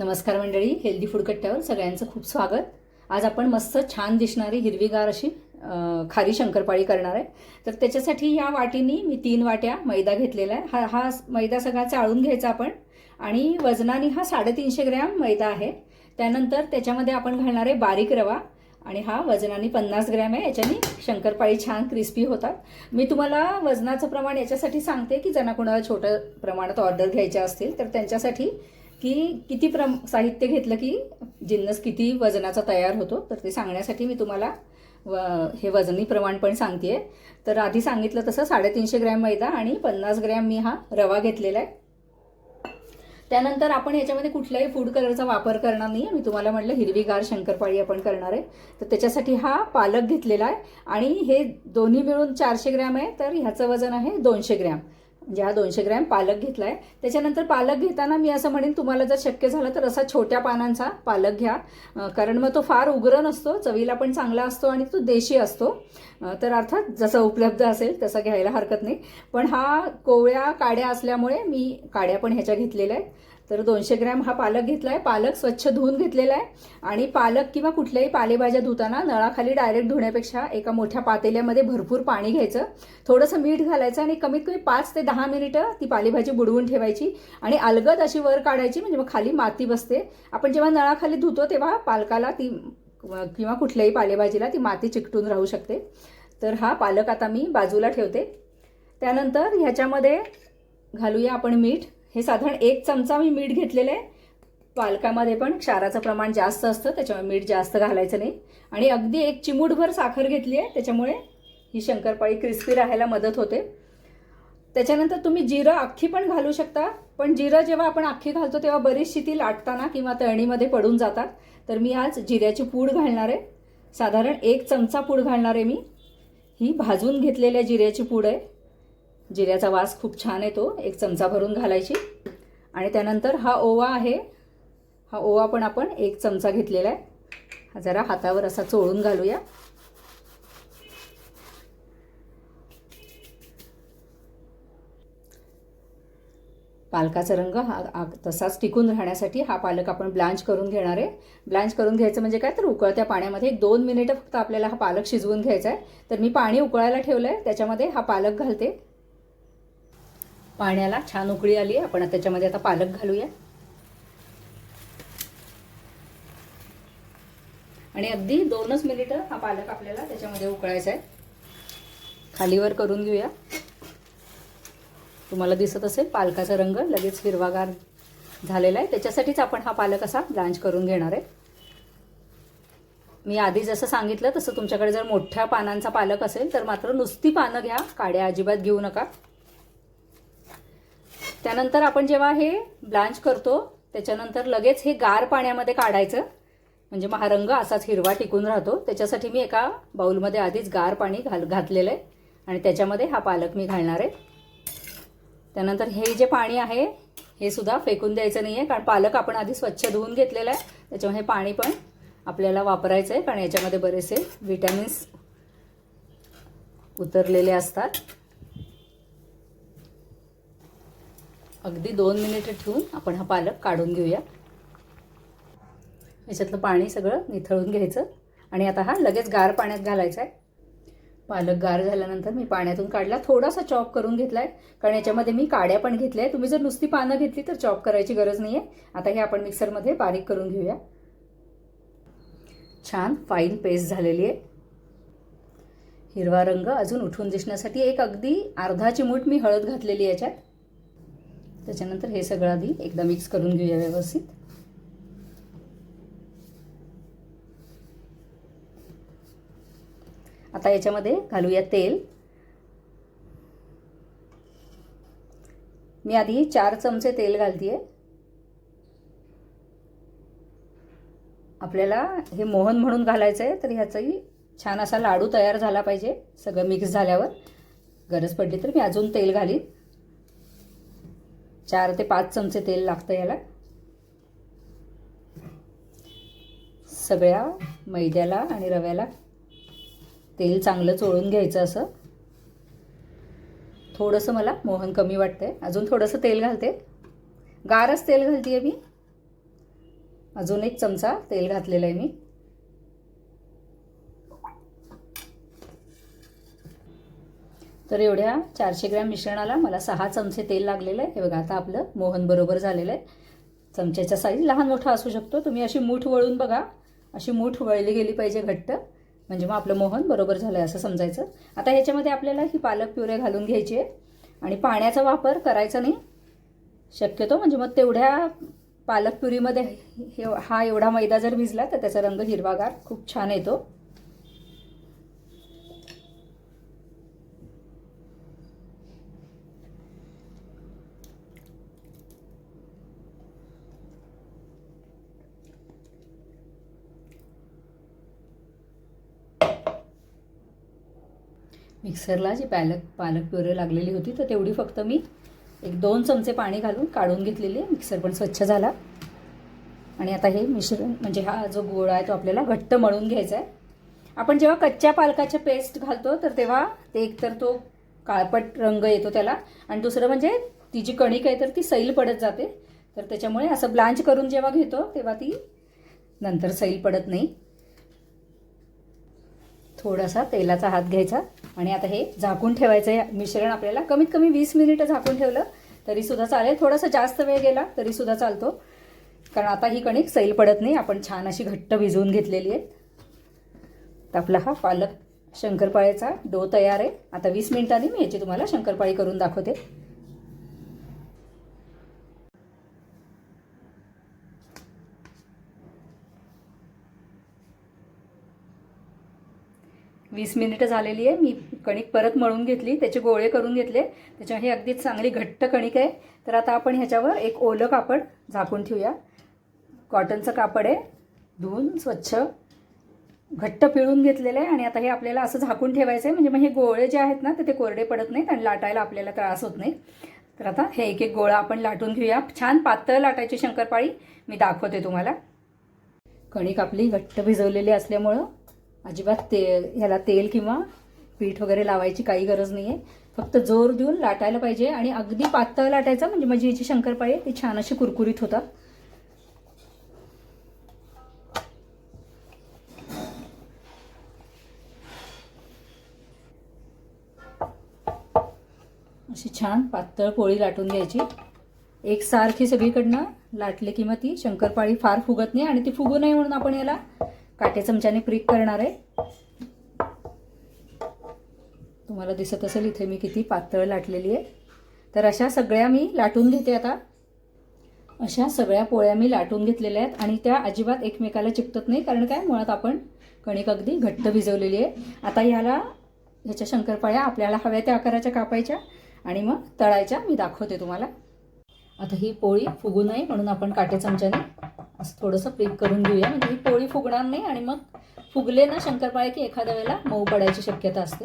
नमस्कार मंडळी healthy food कट्ट्यावर सगळ्यांचं खूप स्वागत. आज आपण मस्त छान दिसणारी हिरवीगार अशी खारी शंकरपाळी करणार आहे. तर त्याच्यासाठी या वाटीनी मी तीन वाट्या मैदा घेतलेला आहे. हा हा मैदा सगळा चाळून घ्यायचा आपण. आणि वजनाने हा साडेतीनशे ग्रॅम मैदा आहे. त्यानंतर त्याच्यामध्ये आपण घालणार आहे बारीक रवा. आणि हा वजनाने पन्नास ग्रॅम आहे. याच्याने शंकरपाळी छान क्रिस्पी होतात. मी तुम्हाला वजनाचं प्रमाण याच्यासाठी सांगते की ज्यांना कोणाला छोट्या प्रमाणात ऑर्डर घ्यायच्या असतील तर त्यांच्यासाठी की किती प्रम साहित्य घेतलं की जिन्नस किती वजनाचा तयार होतो तर ते सांगण्यासाठी मी तुम्हाला व हे वजनी प्रमाण पण सांगते तर आधी सांगितलं तसं साडेतीनशे ग्रॅम मैदा आणि पन्नास ग्रॅम मी हा रवा घेतलेला आहे. त्यानंतर आपण याच्यामध्ये कुठल्याही फूड कलरचा वापर करणार नाही. मी तुम्हाला म्हटलं हिरवीगार शंकरपाळी आपण करणार आहे. तर त्याच्यासाठी हा पालक घेतलेला आहे. आणि हे दोन्ही मिळून चारशे ग्रॅम आहे. तर ह्याचं वजन आहे दोनशे ग्रॅम. ज्या दोनशे ग्रॅम पालक घेतला आहे त्याच्यानंतर पालक घेताना मी असं म्हणेन तुम्हाला जर शक्य झालं तर असा छोट्या पानांचा पालक घ्या. कारण मग तो फार उग्र नसतो चवीला पण चांगला असतो आणि तो देशी असतो. तर अर्थात जसं उपलब्ध असेल तसं घ्यायला हरकत नाही. पण हा कोवळ्या काड्या असल्यामुळे मी काड्या पण ह्याच्या घेतलेल्या आहेत. तर दोनशे ग्रॅम हा पालक घेतला आहे पालक स्वच्छ धुवून घेतलेला आहे. आणि पालक किंवा कुठल्याही पालेभाज्या धुताना नळाखाली डायरेक्ट धुण्यापेक्षा एका मोठ्या पातेल्यामध्ये भरपूर पाणी घ्यायचं. थोडंसं मीठ घालायचं आणि कमीत कमी पाच ते दहा मिनिटं ती पालेभाजी बुडवून ठेवायची आणि अलगद अशी वर काढायची म्हणजे मग खाली माती बसते. आपण जेव्हा नळाखाली धुतो तेव्हा पालकाला ती किंवा कुठल्याही पालेभाजीला ती माती चिकटून राहू शकते. तर हा पालक आता मी बाजूला ठेवते. त्यानंतर ह्याच्यामध्ये घालूया आपण मीठ. हे साधारण एक चमचा मी मीठ घेतलेलं आहे. पालकामध्ये पण क्षाराचं प्रमाण जास्त असतं त्याच्यामुळे मीठ जास्त घालायचं नाही. आणि अगदी एक चिमूटभर साखर घेतली आहे त्याच्यामुळे ही शंकरपाळी क्रिस्पी राहायला मदत होते. त्याच्यानंतर तुम्ही जिरं अख्खी पण घालू शकता पण जिरं जेव्हा आपण अख्खी घालतो तेव्हा बरीचशी ती लाटताना किंवा तळणीमध्ये पडून जातात. तर मी आज जिऱ्याची पूड घालणार आहे. साधारण एक चमचा पूड घालणार आहे मी. ही भाजून घेतलेल्या जिऱ्याची पूड आहे. जिऱ्याचा वास खूप छान येतो. एक चमचा भरून घालायची. आणि त्यानंतर हा ओवा आहे. हा ओवा पण आपण एक चमचा घेतलेला आहे. हा जरा हातावर असा चोळून घालूया. पालकाचा रंग हा तसाच टिकून राहण्यासाठी हा पालक आपण ब्लांच करून घेणार आहे. ब्लांच करून घ्यायचं म्हणजे काय? तर उकळत्या पाण्यामध्ये एक दोन मिनिटं फक्त आपल्याला हा पालक शिजवून घ्यायचा आहे. तर मी पाणी उकळायला ठेवलं आहे त्याच्यामध्ये हा पालक घालते. पाण्याला छान उकळी आली आहे. आपण त्याच्यामध्ये आता पालक घालूया. आणि अगदी दोनच मिनिटं हा पालक आपल्याला त्याच्यामध्ये उकळायचा आहे. खालीवर करून घेऊया. तुम्हाला दिसत असेल पालकाचा रंग लगेच हिरवागार झालेला आहे. त्याच्यासाठीच आपण हा पालक असा ब्लांच करून घेणार आहे. मी आधी जसं सांगितलं तसं तुमच्याकडे जर मोठ्या पानांचा पालक असेल तर मात्र नुसती पानं घ्या. काड्या अजिबात घेऊ नका. त्यानंतर आपण जेव्हा हे ब्लांच करतो त्याच्यानंतर लगेच हे गार पाण्यामध्ये काढायचं. म्हणजे मग हा रंग असाच हिरवा टिकून राहतो. त्याच्यासाठी मी एका बाऊलमध्ये आधीच गार पाणी घाल घातलेलं आहे आणि त्याच्यामध्ये हा पालक मी घालणार आहे. त्यानंतर हे जे पाणी आहे हे सुद्धा फेकून द्यायचं नाही आहे कारण पालक आपण आधी स्वच्छ धुवून घेतलेला आहे. त्याच्यामुळे हे पाणी पण आपल्याला वापरायचं आहे कारण याच्यामध्ये बरेचसे विटॅमिन्स उतरलेले असतात. अगदी दोन मिनिटं ठेवून आपण हा पालक काढून घेऊया. याच्यातलं पाणी सगळं निथळून घ्यायचं आणि आता हा लगेच गार पाण्यात घालायचा आहे पालक गार झाल्यानंतर मी पाण्यातून काढला थोडासा चॉप करून घेतला आहे कारण याच्यामध्ये मी काड्या पण घेतल्या आहे तुम्ही जर नुसती पानं घेतली तर चॉप करायची गरज नाही आहे आता हे आपण मिक्सरमध्ये बारीक करून घेऊया. छान फाईन पेस्ट झालेली आहे. हिरवा रंग अजून उठून दिसण्यासाठी एक अगदी अर्धा चिमूट मी हळद घातलेली याच्यात. त्याच्यानंतर हे सगळं आधी एकदा मिक्स करून घेऊया व्यवस्थित. आता याच्यामध्ये घालूया तेल. मी आधी चार चमचे तेल घालतीये. आपल्याला हे मोहन म्हणून घालायचं आहे तर ह्याचाही छान असा लाडू तयार झाला पाहिजे सगळं मिक्स झाल्यावर. गरज पडली तर मी अजून तेल घालीन. चार ते पाच चमचे तेल लागतं याला. सगळ्या मैद्याला आणि रव्याला तेल चांगलं चोळून घ्यायचं असं. थोडंसं मला मोहन कमी वाटतंय. अजून थोडंसं तेल घालते. गारच तेल घालते मी. अजून एक चमचा तेल घातलेलं आहे मी. तर एवढ्या चारशे ग्रॅम मिश्रणाला मला सहा चमचे तेल लागलेलं आहे. हे बघा आता आपलं मोहन बरोबर झालेलं आहे. चमच्याचा साईज लहान मोठा असू शकतो. तुम्ही अशी मूठ वळून बघा. अशी मूठ वळली गेली पाहिजे घट्ट. म्हणजे मग आपलं मोहन बरोबर झालं आहे असं समजायचं. आता ह्याच्यामध्ये आपल्याला ही पालक प्युरे घालून घ्यायची आहे. आणि पाण्याचा वापर करायचा नाही. शक्यतो म्हणजे मग तेवढ्या पालक प्युरीमध्ये हे हा एवढा मैदा जर भिजला तर त्याचा रंग हिरवागार खूप छान येतो. मिक्सरला जी पालक पालक प्युरे लागलेली होती तर तेवढी फक्त मी एक दोन चमचे पाणी घालून काढून घेतलेली मिक्सर पण स्वच्छ झाला. आणि आता हे मिश्रण म्हणजे हा जो गोळा आहे तो आपल्याला घट्ट मळून घ्यायचा आहे. आपण जेव्हा कच्च्या पालकाचे पेस्ट घालतो तर तेव्हा ते एकतर तो काळपट रंग येतो त्याला आणि दुसरं म्हणजे ती जी कणिक आहे तर ती सैल पडत जाते. तर त्याच्यामुळे असं ब्लांच करून जेव्हा घेतो तेव्हा ती नंतर सैल पडत नाही. थोडासा तेलाचा हात घ्यायचा आणि आता हे झाकून ठेवायचं आहे. मिश्रण आपल्याला कमीत कमी वीस मिनिटं झाकून ठेवलं तरीसुद्धा चालेल. थोडासा जास्त वेळ गेला तरीसुद्धा चालतो. कारण आता ही कणिक सैल पडत नाही. आपण छान अशी घट्ट भिजवून घेतलेली आहे. तर आपला हा पालक शंकरपाळ्याचा डो तयार आहे. आता वीस मिनिटांनी मी याची तुम्हाला शंकरपाळी करून दाखवते. वीस मिनिटं झालेली आहे. मी कणिक परत मळून घेतली त्याचे गोळे करून घेतले. त्याच्यामुळे ही अगदीच चांगली घट्ट कणिक आहे. तर आता आपण ह्याच्यावर एक ओलं कापड झाकून ठेवूया. कॉटनचं कापड आहे. धुवून स्वच्छ घट्ट पिळून घेतलेलं आहे. आणि आता हे आपल्याला असं झाकून ठेवायचं आहे. म्हणजे मग हे गोळे जे आहेत ना तर ते कोरडे पडत नाहीत आणि लाटायला आपल्याला त्रास होत नाही. तर आता हे एक एक गोळा आपण लाटून घेऊया. छान पातळ लाटायची शंकरपाळी मी दाखवते तुम्हाला. कणिक आपली घट्ट भिजवलेली असल्यामुळं अजिबात ते ह्याला तेल किंवा पीठ वगैरे लावायची काही गरज नाही आहे फक्त जोर देऊन लाटायला पाहिजे आणि अगदी पातळ लाटायचं म्हणजे माझी ही जी शंकरपाळी ती छान अशी कुरकुरीत होतात अशी छान पातळ पोळी लाटून घ्यायची. एक सारखी सगळीकडनं लाटले की मग ती शंकरपाळी फार फुगत नाही आणि ती फुगू नये म्हणून आपण याला काटे चमच्याने प्रिक करणार आहे. तुम्हाला दिसत असेल इथे मी किती पातळ लाटलेली आहे. तर अशा सगळ्या मी लाटून घेते आता. अशा सगळ्या पोळ्या मी लाटून घेतलेल्या आहेत आणि त्या अजिबात एकमेकाला चिकटत नाही कारण काय? मुळात आपण कणिक अगदी घट्ट भिजवलेली आहे. आता ह्याला ह्याच्या शंकरपाळ्या आपल्याला हव्या त्या आकाराच्या कापायच्या आणि मग तळायच्या. मी दाखवते तुम्हाला. आता ही पोळी फुगू नये म्हणून आपण काटे चमच्याने असं थोडंसं फ्लिप करून घेऊया. म्हणजे ही पोळी फुगणार नाही आणि मग फुगले ना शंकरपाळे की एखाद्या वेळेला मऊ पडायची शक्यता असते.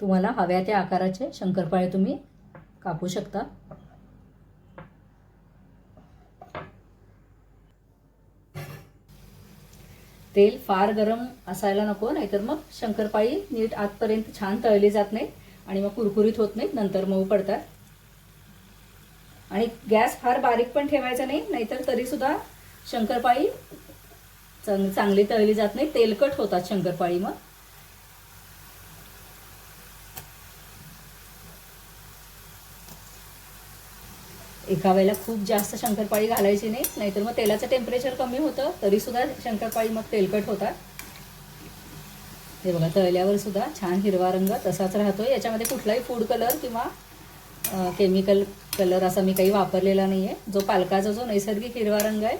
तुम्हाला हव्या त्या आकाराचे शंकरपाळे तुम्ही कापू शकता. तेल फार गरम असायला नको नाहीतर मग शंकरपाळी नीट आतपर्यंत छान तळली जात नाही आणि मग कुरकुरीत होत नाहीत नंतर मऊ पडतात. आणि गॅस फार बारीक पण ठेवायचा नाही नाहीतर तरी सुद्धा शंकरपाळी चांग चांगली तळली जात नाही तेलकट होतात शंकरपाळी मग एका वेळेला खूप जास्त शंकरपाळी घालायची नाही नाहीतर मग तेलाचं टेम्परेचर कमी होतं तरी सुद्धा शंकरपाळी मग तेलकट होतात. हे बघा तळल्यावर सुद्धा छान हिरवा रंग तसाच राहतो याच्यामध्ये कुठलाही फूड कलर किंवा केमिकल कलर असा मी काही वापरलेला नाही आहे जो पालकाचा जो नैसर्गिक हिरवा रंग आहे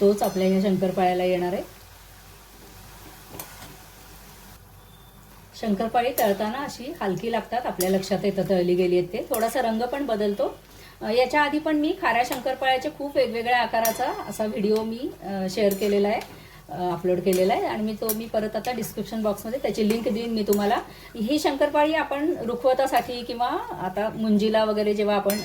तोच आपल्या ह्या शंकरपाळ्याला येणार आहे. शंकरपाळी तळताना अशी हलकी लागतात आपल्या लक्षात येतं तळली गेली आहेत ते. थोडासा रंग पण बदलतो. याच्या आधी पण मी खाऱ्या शंकरपाळ्याचे खूप वेगवेगळ्या आकाराचा असा व्हिडिओ मी शेअर केलेला आहे. अपलोड केलेला आहे. आणि मी तो मी परत आता डिस्क्रिप्शन बॉक्समध्ये त्याची लिंक देईन मी तुम्हाला. ही शंकरपाळी आपण रुखवतासाठी किंवा आता मुंजीला वगैरे जेव्हा आपण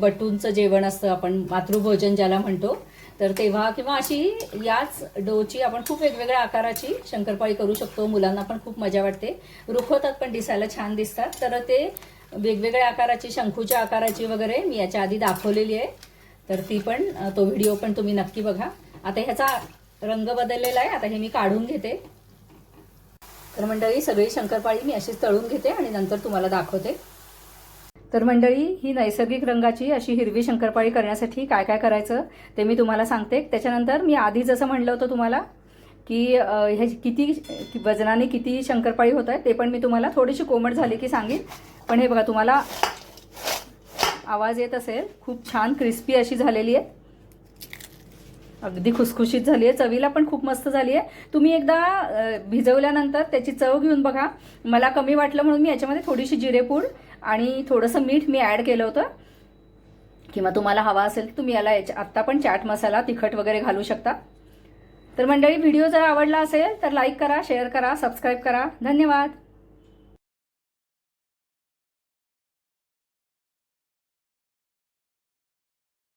बटूंचं जेवण असतं आपण मातृभोजन ज्याला म्हणतो तर तेव्हा किंवा अशी याच डोची आपण खूप वेगवेगळ्या आकाराची शंकरपाळी करू शकतो. मुलांना पण खूप मजा वाटते. रुखवतात पण दिसायला छान दिसतात. तर ते वेगवेगळ्या आकाराची शंखूच्या आकाराची वगैरे मी याच्या आधी दाखवलेली आहे. तर ती पण तो व्हिडिओ पण तुम्ही नक्की बघा. आता ह्याचा रंग बदललेला आहे. आता हे मी काढून घेते. तर मंडळी सगळी शंकरपाळी मी अशीच तळून घेते आणि नंतर तुम्हाला दाखवते. तर मंडळी ही नैसर्गिक रंगाची अशी हिरवी शंकरपाळी करण्यासाठी काय काय करायचं ते मी तुम्हाला सांगते. त्याच्यानंतर मी आधी जसं म्हणलं होतं तुम्हाला की हे किती वजनाने किती शंकरपाळी होत आहे ते पण मी तुम्हाला थोडीशी कोमट झाली की सांगेन. पण हे बघा तुम्हाला आवाज येत असेल. खूप छान क्रिस्पी अशी झालेली आहे. अगदी खुसखुशीत झाली आहे चवीला पण खूप मस्त झाली आहे तुम्ही एकदा भिजवल्यानंतर त्याची चव घेऊन बघा. मला कमी वाटलं म्हणून मी याच्यामध्ये थोडीशी जिरेपूड आणि थोडंसं मीठ मी ॲड केलं होतं. किंवा तुम्हाला हवा असेल तर तुम्ही याला याच्या आत्ता पण चाट मसाला तिखट वगैरे घालू शकता. तर मंडळी व्हिडिओ जर आवडला असेल तर लाईक करा शेअर करा सबस्क्राईब करा. धन्यवाद.